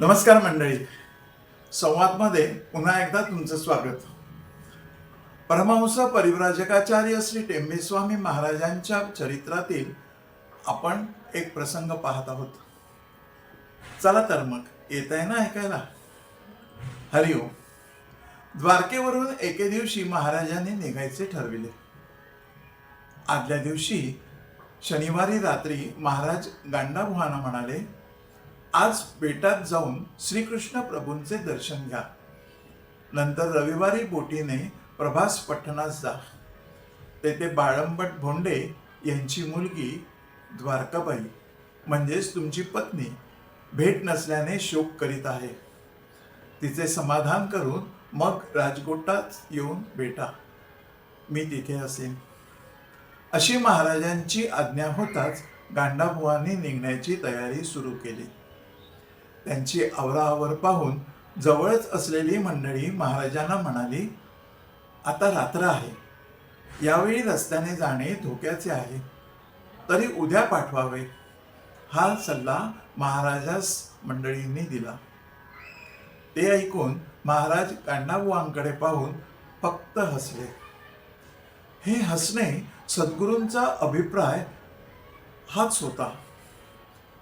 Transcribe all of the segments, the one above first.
नमस्कार मंडळी. संवादमध्ये पुन्हा एकदा तुमचं स्वागत. परमहंस परिव्राजकाचार्य श्री टेंबेस्वामी महाराजांच्या चरित्रातील आपण एक प्रसंग पाहत आहोत. चला तर मग येत आहे ना ऐकायला? हरिओम द्वारकेवरून एके दिवशी महाराजांनी निघायचे ठरविले. आदल्या दिवशी शनिवारी रात्री महाराज गांडाभुवाना म्हणाले आज बेटात जाऊन श्रीकृष्ण प्रभूंचे दर्शन घ्या. नंतर रविवारी बोटीने प्रभास पठणास जा. तेथे बाळंबट भोंडे यांची मुलगी द्वारकाबाई म्हणजेच तुमची पत्नी भेट नसल्याने शोक करीत आहे. तिचे समाधान करून मग राजकोटात येऊन भेटा. मी तिथे असेन. अशी महाराजांची आज्ञा होताच गांडाबुवांनी निघण्याची तयारी सुरू केली. त्यांची आवराआवर पाहून जवळच असलेली मंडळी महाराजांना म्हणाली आता रात्र आहे. यावेळी रस्त्याने जाणे धोक्याचे आहे. तरी उद्या पाठवावे. हा सल्ला महाराजास मंडळींनी दिला. ते ऐकून महाराज गांडाबुवांकडे पाहून फक्त हसले. हे हसणे सद्गुरूंचा अभिप्राय हाच होता.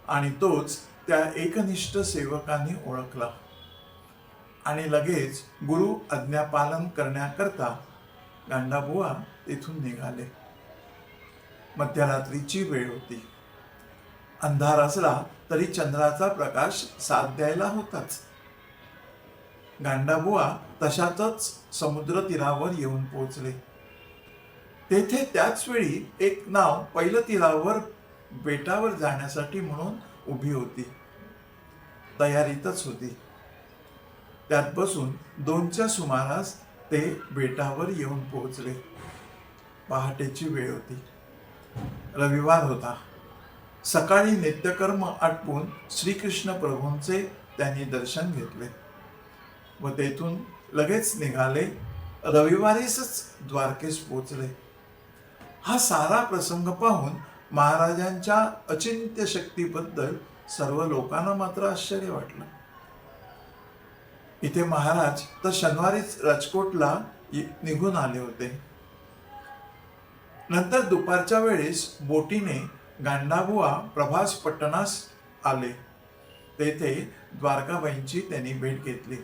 आणि तोच त्या एकनिष्ठ सेवकांनी ओळखला. आणि लगेच गुरु आज्ञापालन करण्याकरता गांडाबुवा तेथून निघाले. मध्यरात्रीची वेळ होती. अंधार असला तरी चंद्राचा प्रकाश साथ द्यायला होताच. गांडाबुवा तशातच समुद्र तीरावर येऊन पोहोचले. तेथे त्याच वेळी एक नाव पहिलं तीरावर बेटावर जाण्यासाठी म्हणून उभी होती. तयारीतच होती. त्यात बसून दोनच्या सुमारास ते बेटावर येऊन पोहोचले. पहाटेची वेळ होती. रविवार होता. सकाळी नित्यकर्म आटपून श्रीकृष्ण प्रभूंचे त्यांनी दर्शन घेतले व तेथून लगेच निघाले. रविवारीच द्वारकेस पोचले हा सारा प्रसंग पाहून महाराजांच्या अचिंत्य शक्तीबद्दल सर्व लोकांना मात्र आश्चर्य वाटलं. इथे महाराज तर शनिवारीच राजकोटला निघून आले होते. नंतर दुपारच्या वेळेस बोटीने गांडाबुवा प्रभास पट्टणास आले. तेथे द्वारकाबाईंची त्यांनी भेट घेतली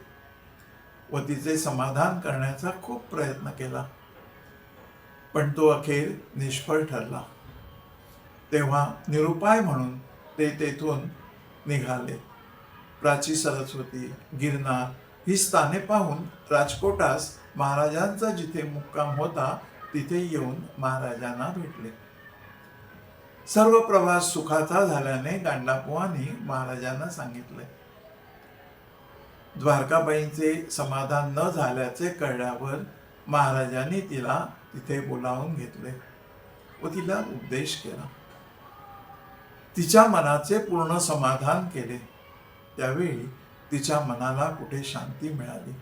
व तिचे समाधान करण्याचा खूप प्रयत्न केला. पण तो अखेर निष्फळ ठरला. तेव्हा निरुपाय म्हणून ते तेथून निघाले. प्राची सरस्वती गिरनार ही स्थाने पाहून राजकोटास महाराजांचा जिथे मुक्काम होता तिथे येऊन महाराजांना भेटले. सर्व प्रवास सुखाचा झाल्याने गांडापुवानी महाराजांना सांगितले. द्वारकाबाईंचे समाधान न झाल्याचे कळल्यावर महाराजांनी तिला तिथे बोलावून घेतले व तिला उपदेश केला. तिच्या मनाचे पूर्ण समाधान केले. त्यावेळी तिच्या मनाला कुठे शांती मिळाली?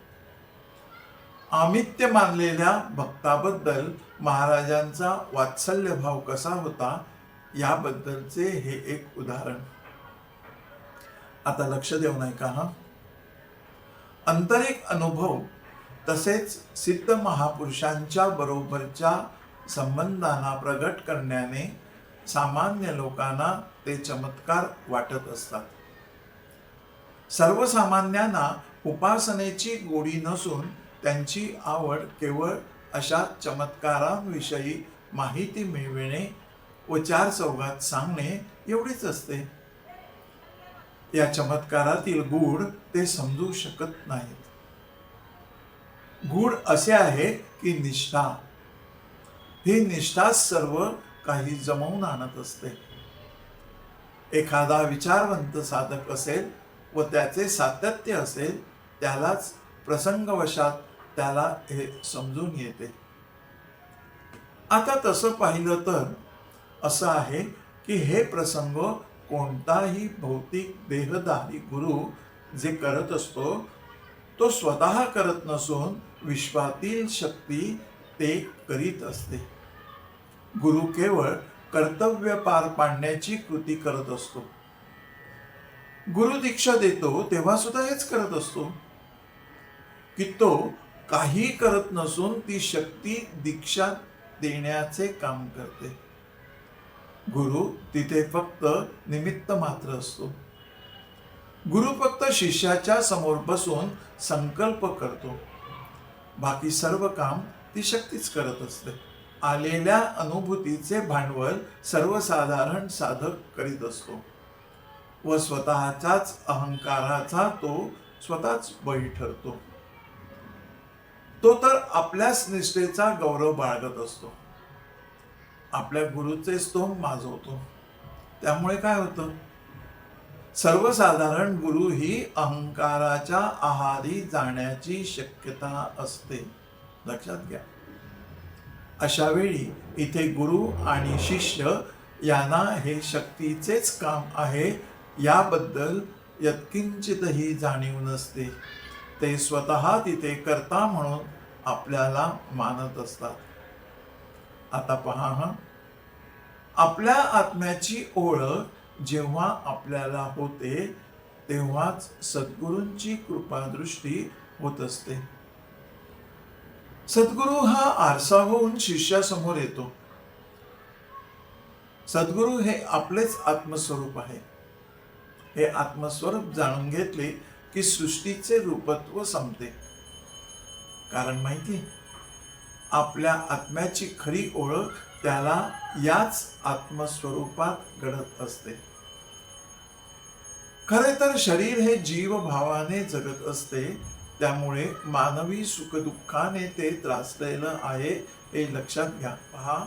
आमित्य मानलेल्या भक्ताबद्दल महाराजांचा वात्सल्य भाव कसा होता याबद्दलचे हे एक उदाहरण. आता लक्ष देऊन ऐका हा? आंतरिक अनुभव तसेच सिद्ध महापुरुषांच्या बरोबरच्या संबंधांना प्रगट करण्याने सामान्य लोकांना ते चमत्कार वाटत असतात. सर्वसामान्यांना उपासनेची गोडी नसून त्यांची आवड केवळ अशा चमत्कारांविषयी माहिती मिळविणे व चार चौघात सांगणे एवढीच असते. या चमत्कारातील गूढ ते समजू शकत नाहीत. गूढ असे आहे की निष्ठा. ही निष्ठाच सर्व काही जमवून आणत असते. एखादा विचारवंत साधक असेल व त्याचे सातत्य असेल त्यालाच प्रसंगवशात त्याला हे समजून येते. आता तसं पाहिलं तर असं आहे की हे प्रसंग कोणताही भौतिक देहधारी गुरु जे करत असतो तो स्वतः करत नसून विश्वातील शक्ती ते करीत असते. गुरु केवळ कर्तव्य पार पाडण्याची कृती करत असतो. गुरु दीक्षा देतो तेव्हा सुद्धा हेच करत असतो. की तो काही करत नसून ती शक्ती दीक्षा देण्याचे काम करते. गुरु तिथे फक्त निमित्त मात्र असतो. गुरु फक्त शिष्याच्या समोर बसून संकल्प करतो. बाकी सर्व काम ती शक्तीच करत असते. आलेल्या अनुभूतीचे भांडवल सर्वसाधारण साधक करीत असतो. व स्वतःचाच अहंकाराचा तो स्वतःच बळी ठरतो. तो तर आपल्याच निष्ठेचा गौरव बाळगत असतो. आपल्या गुरुचे स्तोम माजवतो. त्यामुळे काय होतं? सर्वसाधारण गुरु ही अहंकाराच्या आहारी जाण्याची शक्यता असते. लक्षात घ्या. अशावेळी इथे गुरु आणि शिष्य यांना हे शक्तीचेच काम आहे याबद्दल यत्किंचितही जाणीव नसते. ते स्वतः तिथे करता म्हणून आपल्याला मानत असतात. आता पहा हा. आपल्या आत्म्याची ओळख जेव्हा आपल्याला होते तेव्हाच सद्गुरूंची कृपादृष्टी होत असते. सद्गुरू हा आरसा होऊन शिष्यासमोर येतो. सद्गुरू हे आपलेच आत्मस्वरूप आहे. हे आत्मस्वरूप जाणून घेतले की सृष्टीचे रूपत्व संपते. कारण माहिती आपल्या आत्म्याची खरी ओळख त्याला याच आत्मस्वरूपात घडत असते. खरे तर शरीर हे जीवभावाने जगत असते त्यामुळे मानवी सुखदुःखाने ते त्रासलेलं आहे हे लक्षात घ्या. पहा.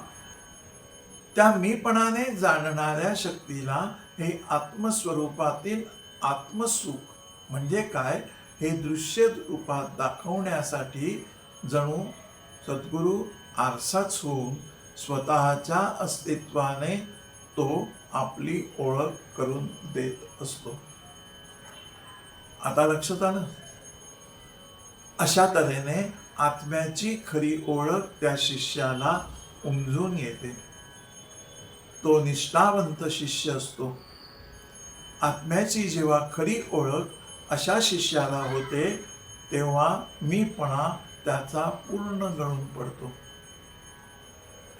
त्या मीपणाने जाणणाऱ्या शक्तीला हे आत्मस्वरूपातील आत्मसुख म्हणजे काय हे दृश्य रूपात दाखवण्यासाठी जणू सद्गुरू आरसाच होऊन स्वतःच्या अस्तित्वाने तो आपली ओळख करून देत असतो. आता लक्षात आलं? अशा तऱ्हेने आत्म्याची खरी ओळख त्या शिष्याला उमजून येते. तो निष्ठावंत शिष्य असतो. आत्म्याची जेव्हा खरी ओळख अशा शिष्याला होते तेव्हा मीपणा त्याचा पूर्ण गळून पडतो.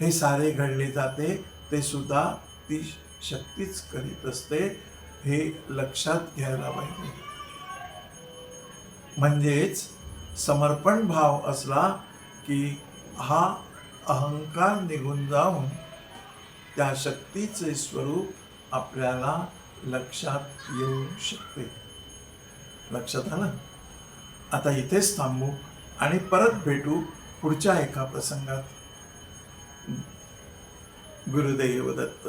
हे सारे घडले जाते ते सुद्धा ती शक्तीच करीत असते हे लक्षात घ्यायला पाहिजे. म्हणजेच समर्पण भाव असला की हा अहंकार निघून जाऊन त्या शक्तीचे स्वरूप आपल्याला लक्षात येऊ शकते. लक्षात आलं? आता इथेच थांबू आणि परत भेटू पुढच्या एका प्रसंगात. गुरुदेव दत्त.